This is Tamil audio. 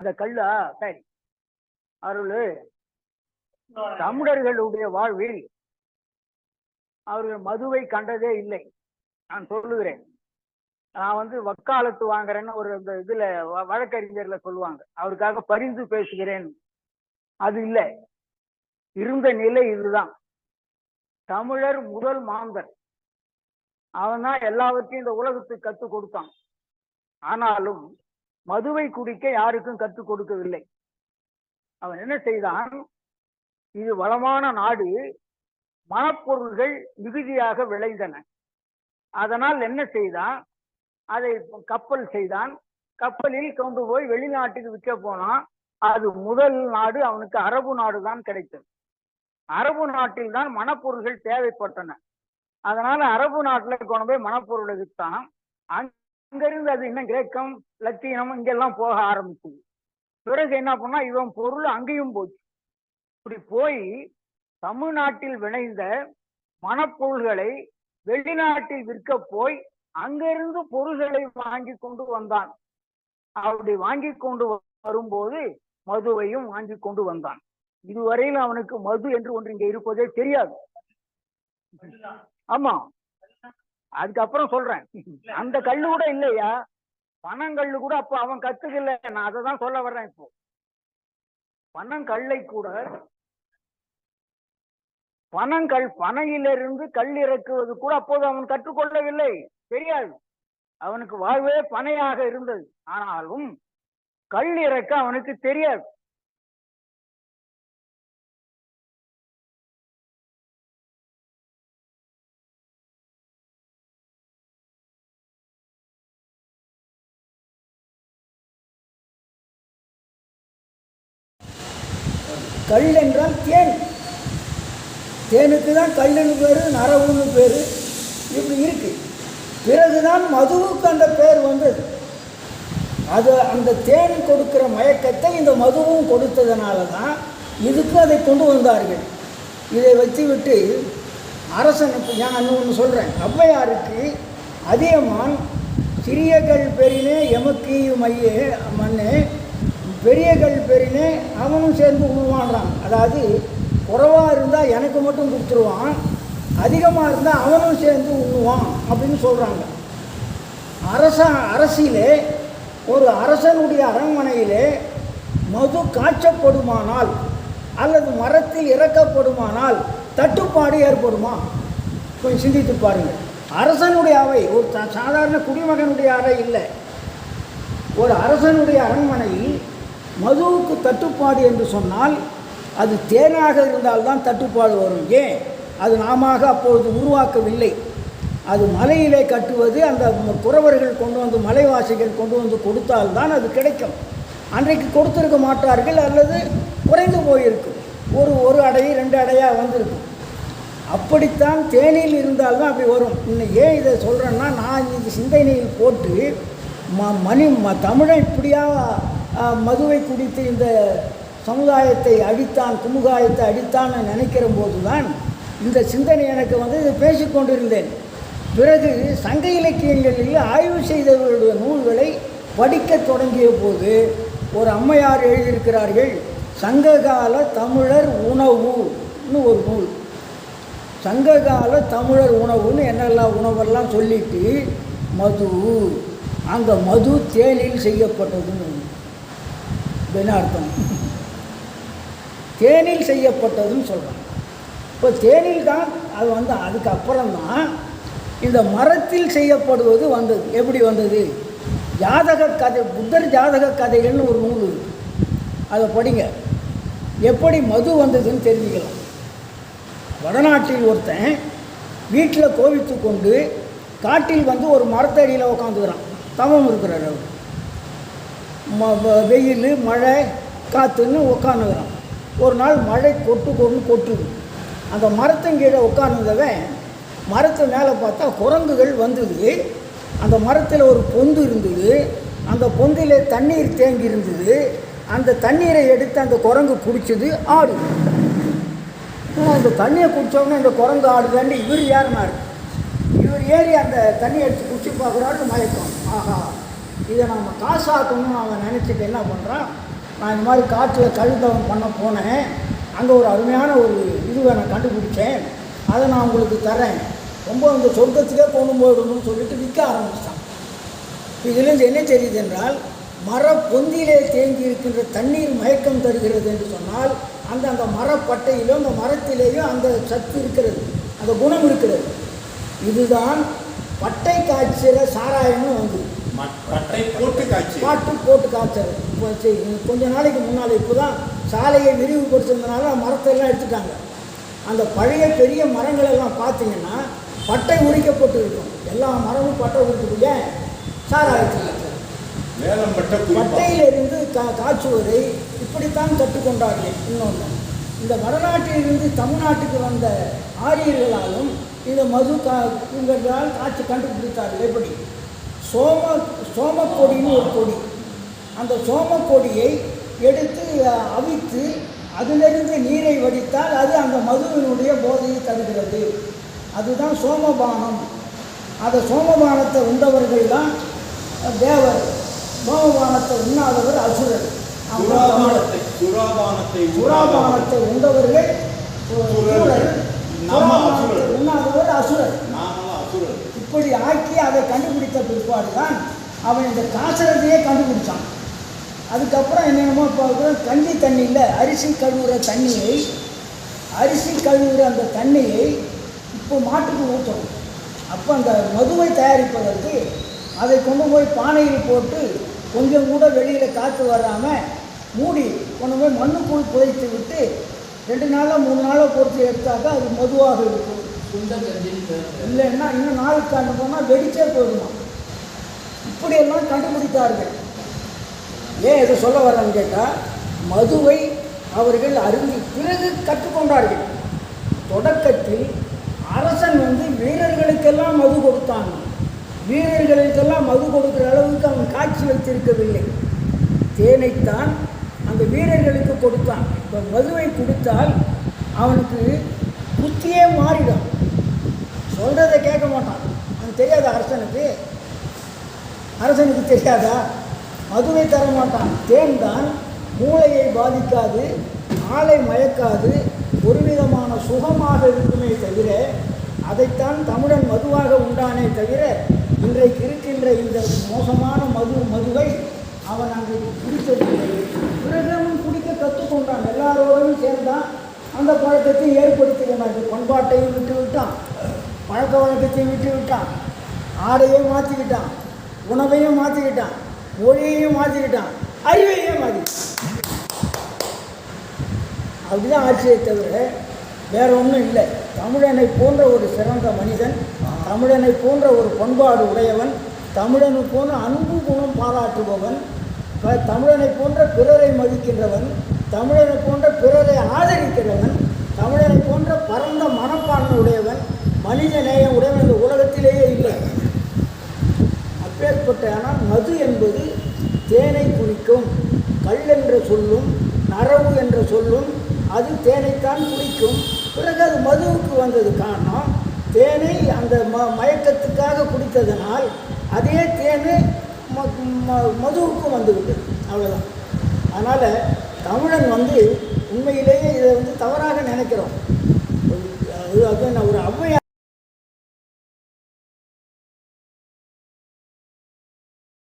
அந்த கல்லா சரி. அருள். தமிழர்களுடைய வாழ்வில் அவர்கள் மதுவை கண்டதே இல்லை. நான் சொல்லுகிறேன். நான் வந்து வக்காலத்து வாங்குறேன்னு ஒரு இந்த இதுல வழக்கறிஞர்ல சொல்லுவாங்க. அவருக்காக பரிந்து பேசுகிறேன். அது இல்லை. இருந்த நிலை இதுதான். தமிழர் முதல் மாந்தர். அவன் தான் எல்லாவற்றையும் இந்த உலகத்துக்கு கற்றுக் கொடுத்தான். ஆனாலும் மதுவை குடிக்க யாருக்கும் கற்றுக் கொடுக்கவில்லை. அவன் என்ன செய்தான்? இது வளமான நாடு மணப்பொருள்கள் மிகுதியாக விளைந்தன. அதனால் என்ன செய்தான்? அதை கப்பல் செய்தான். கப்பலில் கொண்டு போய் வெளிநாட்டுக்கு விற்க போனான். அது முதல் நாடு அவனுக்கு அரபு நாடு தான் கிடைத்தது. அரபு நாட்டில் தான் மணப்பொருள்கள் தேவைப்பட்டன. அதனால அரபு நாட்டில் கொண்டு போய் மணப்பொருளை விற்றான் அங்கிருந்து அது இன்னும் கிரேக்கம் லத்தீனம் இங்கெல்லாம் போக ஆரம்பிச்சது. பிறகு என்ன பண்ணா இவன் பொருள் அங்கேயும் போச்சு. இப்படி போய் தமிழ்நாட்டில் விளைந்த மணப்பொருள்களை வெளிநாட்டில் விற்க போய் அங்கிருந்து பொருள்களை வாங்கி கொண்டு வந்தான். அப்படி வாங்கி கொண்டு வரும்போது மதுவையும் வாங்கி கொண்டு வந்தான். இதுவரையில் அவனுக்கு மது என்று ஒன்று இங்க இருப்பதே தெரியாது. ஆமா. அதுக்கப்புறம் சொல்றேன். அந்த கல்லு கூட இல்லையா? பனங்கல்லு கூட அப்ப அவன் கத்துக்கல. நான் அதை தான் சொல்ல வர்றேன் இப்போ. பனங்கல்லை கூட பனங்கல் பனையிலிருந்து கல் இறக்குவது கூட அப்போது அவன் கற்றுக்கொள்ளவில்லை. தெரியாது. அவனுக்கு வாழ்வே பனையாக இருந்தது. ஆனாலும் கல் இறக்க அவனுக்கு தெரியாது. கல் என்றால் தேன். தேனுக்கு தான் கல்லுன்னு பேர் நரவுன்னு பேர் இப்படி இருக்குது பிறகுதான் மதுவுக்கு அந்த பேர் வந்தது. அது அந்த தேன் கொடுக்கிற மயக்கத்தை இந்த மதுவும் கொடுத்ததுனால தான் இதுக்கு அதை கொண்டு வந்தார்கள். இதை வச்சு விட்டு அரசன் நான் ஒன்று சொல்கிறேன் ஔவையாருக்கு அதியமான் சிறியகள் பெரினே எமக்கீயும் மையே மண்ணே பெரியகள் பெருனே அவனும் சேர்ந்து உருவான்றான் அதாவது குறவாக இருந்தால் எனக்கு மட்டும் கொடுத்துருவான் அதிகமாக இருந்தால் அவனும் சேர்ந்து உண்ணுவான் அப்படின்னு சொல்கிறாங்க அரச அரசிலே ஒரு அரசனுடைய அரண்மனையிலே மது காய்ச்சப்படுமானால் அல்லது மரத்தில் இறக்கப்படுமானால் தட்டுப்பாடு ஏற்படுமா? கொஞ்சம் சிந்தித்து பாருங்கள் அரசனுடைய அவை ஒரு சாதாரண குடிமகனுடைய அறை இல்லை. ஒரு அரசனுடைய அரண்மனையில் மதுவுக்கு தட்டுப்பாடு என்று சொன்னால் அது தேனாக இருந்தால்தான் தட்டுப்பாடு வரும். ஏன்? அது நாம அப்பொழுது உருவாக்கவில்லை. அது மலையிலே கட்டுவது அந்த குறவர்கள் கொண்டு வந்து மலைவாசிகள் கொண்டு வந்து கொடுத்தால்தான் அது கிடைக்கும். அன்றைக்கு கொடுத்துருக்க மாட்டார்கள் அல்லது குறைந்து போயிருக்கும். ஒரு ஒரு அடை ரெண்டு அடையாக வந்திருக்கும். அப்படித்தான் தேனில் இருந்தால்தான் அப்படி வரும். இன்னும் ஏன் இதை சொல்கிறேன்னா நான் இந்த சிந்தனையில் போட்டு ம மணி ம தமிழன் இப்படியாக மதுவை குடித்து இந்த சமுதாயத்தை அடித்தான் குமுகாயத்தை அடித்தான் நினைக்கிற போது தான் இந்த சிந்தனை எனக்கு வந்து இதை பேசிக்கொண்டிருந்தேன் பிறகு சங்க இலக்கியங்களில் ஆய்வு செய்தவர்களுடைய நூல்களை படிக்கத் தொடங்கிய போது ஒரு அம்மையார் எழுதியிருக்கிறார்கள் சங்ககால தமிழர் உணவுன்னு ஒரு நூல். சங்ககால தமிழர் உணவுன்னு என்னெல்லாம் உணவெல்லாம் சொல்லிட்டு மது அந்த மது தேனில் செய்யப்பட்டதுன்னு அப்படின்னு அர்த்தம்? தேனில் செய்யப்பட்டதுன்னு சொல்கிறாங்க இப்போ தேனில் தான் அது வந்து அதுக்கப்புறம்தான் இந்த மரத்தில் செய்யப்படுவது வந்தது. எப்படி வந்தது? ஜாதக கதை புத்தர் ஜாதக கதைகள்னு ஒரு நூல் இருக்கு. அதை படிங்க. எப்படி மது வந்ததுன்னு தெரிஞ்சுக்கலாம். வடநாட்டில் ஒருத்தன் வீட்டில் கோவித்து கொண்டு காட்டில் வந்து ஒரு மரத்தடியில் உட்காந்துக்கிறான் தவம் இருக்கிறார் அவர். ம வெயில் மழை காற்றுன்னு உட்காந்துக்கிறோம் ஒரு நாள் மழை கொட்டு கொண்டு கொட்டுது. அந்த மரத்தின் கீழே உட்காந்துருந்தவன் மரத்து மேலே பார்த்தா குரங்குகள் வந்தது. அந்த மரத்தில் ஒரு பொந்து இருந்தது. அந்த பொந்தில் தண்ணீர் தேங்கி இருந்தது. அந்த தண்ணீரை எடுத்து அந்த குரங்கு குடிச்சது ஆடு அந்த தண்ணியை குடித்தோடனே இந்த குரங்கு ஆடுதாண்டி இவர் ஏறினார் இவர் ஏறி அந்த தண்ணியை எடுத்து குடிச்சு பார்க்குறாரு மயக்கம். ஆஹா. இதை நம்ம காசாக்கணும்னு அவன் நினச்சிட்டு என்ன பண்ணுறான் நான் இந்த மாதிரி காற்றில் கழுத்தவன் பண்ண போனேன். அங்கே ஒரு அருமையான ஒரு இதுவை நான் கண்டுபிடிச்சேன். அதை நான் உங்களுக்கு தரேன் ரொம்ப இந்த சொர்க்கத்துக்கே கொண்டு போயிடணும்னு சொல்லிட்டு விற்க ஆரம்பிச்சிட்டான் இதிலிருந்து என்ன தெரியுது என்றால் மர பொந்திலே தேங்கி இருக்கின்ற தண்ணீர் மயக்கம் தருகிறது என்று சொன்னால் அந்த அந்த மரப்பட்டையிலும் அந்த மரத்திலேயும் அந்த சத்து இருக்கிறது அந்த குணம் இருக்கிறது. இதுதான் பட்டை காய்ச்சல சாராயம்னு வந்து. ம- பட்டை போட்டு காய்ச்சி. பாட்டு போட்டு காய்ச்சல். கொஞ்ச நாளைக்கு முன்னால் இப்போ தான் சாலையை விரிவுபடுத்துறதுனால மரத்தெல்லாம் எடுத்துட்டாங்க. அந்த பழைய பெரிய மரங்கள் எல்லாம் பார்த்தீங்கன்னா பட்டை உரிக்கப்பட்டு இருக்கும் எல்லா மரமும் பட்டை உரிக்கப்பட்டு ஏன் சாராயத்தில் பட்டையிலிருந்து கா காய்ச்சுவதை இப்படித்தான் கற்றுக்கொண்டார்கள் இன்னொன்று. இந்த வடநாட்டிலிருந்து தமிழ்நாட்டுக்கு வந்த ஆரியர்களாலும் இந்த மது கா இவர்களால் காய்ச்சி கண்டுபிடித்தார்கள். எப்படி? சோம சோமக்கொடின்னு ஒரு கொடி. அந்த சோமக்கொடியை எடுத்து அவித்து அதிலிருந்து நீரை வடித்தால் அது அந்த மதுவினுடைய போதையை தருகிறது. அதுதான் சோமபானம். அந்த சோமபானத்தை உண்டவர்கள் தான் தேவர். சோமபானத்தை உண்ணாதவர் அசுரர். சுராபானத்தை சுராபானத்தை உண்டவர்கள். உண்ணாதவர் அசுரர். இப்படி ஆக்கி அதை கண்டுபிடித்த பிற்பாடு தான் அவன் இந்த காசரத்தையே கண்டுபிடிச்சான். அதுக்கப்புறம் என்னென்னமோ பார்க்குறோம் கஞ்சி தண்ணியில் அரிசி கழுவுற தண்ணியை அரிசி கழுவுற அந்த தண்ணியை இப்போ மாட்டுக்கு ஊற்றணும். அப்போ அந்த மதுவை தயாரிப்பதற்கு அதை கொண்டு போய் பானையில் போட்டு கொஞ்சம் கூட வெளியில் காற்று வராமல் மூடி கொண்டு போய் மண்ணுக்குள் புதைத்து விட்டு ரெண்டு நாளாக மூணு நாளாக பொறுத்து எடுத்தாக்கா அது மதுவாக இருக்கும். இல்லைன்னா இன்னும் நாலு கண்டு போனால் வெடிச்சே போயிடுமா இப்படியெல்லாம் கண்டுபிடித்தார்கள். ஏன் இதை சொல்ல வர்றேன்னு கேட்டால் மதுவை அவர்கள் அருந்தி பிறகு கற்றுக்கொண்டார்கள். தொடக்கத்தில் அரசன் வந்து வீரர்களுக்கெல்லாம் மது கொடுத்தான். வீரர்களுக்கெல்லாம் மது கொடுக்குற அளவுக்கு அவன் காட்சி வைத்திருக்கவில்லை. தேனைத்தான் அந்த வீரர்களுக்கு கொடுத்தான். இப்போ மதுவை கொடுத்தால் அவனுக்கு புத்தியே மாறிடும். சொல்கிறத கேட்க மாட்டான். அது தெரியாத அரசனுக்கு? அரசனுக்கு தெரியாதா? மதுவை தர மாட்டான். தேன் தான் மூளையை பாதிக்காது ஆளை மயக்காது ஒரு விதமான சுகமாக இருக்குமே தவிர அதைத்தான் தமிழன் மதுவாக உண்டானே தவிர இன்றைக்கு இருக்கின்ற இந்த மோசமான மது மதுவை அவன் அன்றைக்கு குடித்ததில்லை பிறகு அவன் குடிக்க கற்றுக்கொண்டான். எல்லாரோடும் சேர்ந்தான். அந்த பழக்கத்தை ஏற்படுத்தி இந்த பண்பாட்டையும் விட்டு விட்டான் பழக்க வழக்கத்தையும் விட்டு விட்டான் ஆடையே மாற்றிக்கிட்டான். உணவையும் மாற்றிக்கிட்டான். மொழியையும் மாற்றிக்கிட்டான். அறிவையும் மாற்றிக்கிட்டான். அப்படிதான் ஆட்சியை தவிர வேற ஒன்றும் இல்லை. தமிழனை போன்ற ஒரு சிறந்த மனிதன் தமிழனை போன்ற ஒரு பண்பாடு உடையவன் தமிழனை போன்ற அன்பு குணம் பாராட்டுபவன் தமிழனை போன்ற பிறரை மதிக்கின்றவன் தமிழனை போன்ற பிறரை ஆதரிக்கிறவன் தமிழனை போன்ற பரந்த மனப்பான்மை உடையவன் மனித நேயம் உடையவன் இந்த உலகத்திலேயே இல்லை. அப்பேற்பட்ட ஆனால் மது என்பது தேனை குடிக்கும். கல் என்ற சொல்லும் நரவு என்ற சொல்லும் அது தேனைத்தான் குடிக்கும். பிறகு அது மதுவுக்கு வந்தது. காரணம் தேனை அந்த ம மயக்கத்துக்காக குடித்ததனால் அதே தேனு ம ம- மதுவுக்கும் வந்துவிட்டது. அவ்வளோதான் அதனால் தமிழன் வந்து உண்மையிலேயே இதை வந்து தவறாக நினைக்கிறோம். அது அது நான் ஒரு ஔவையார்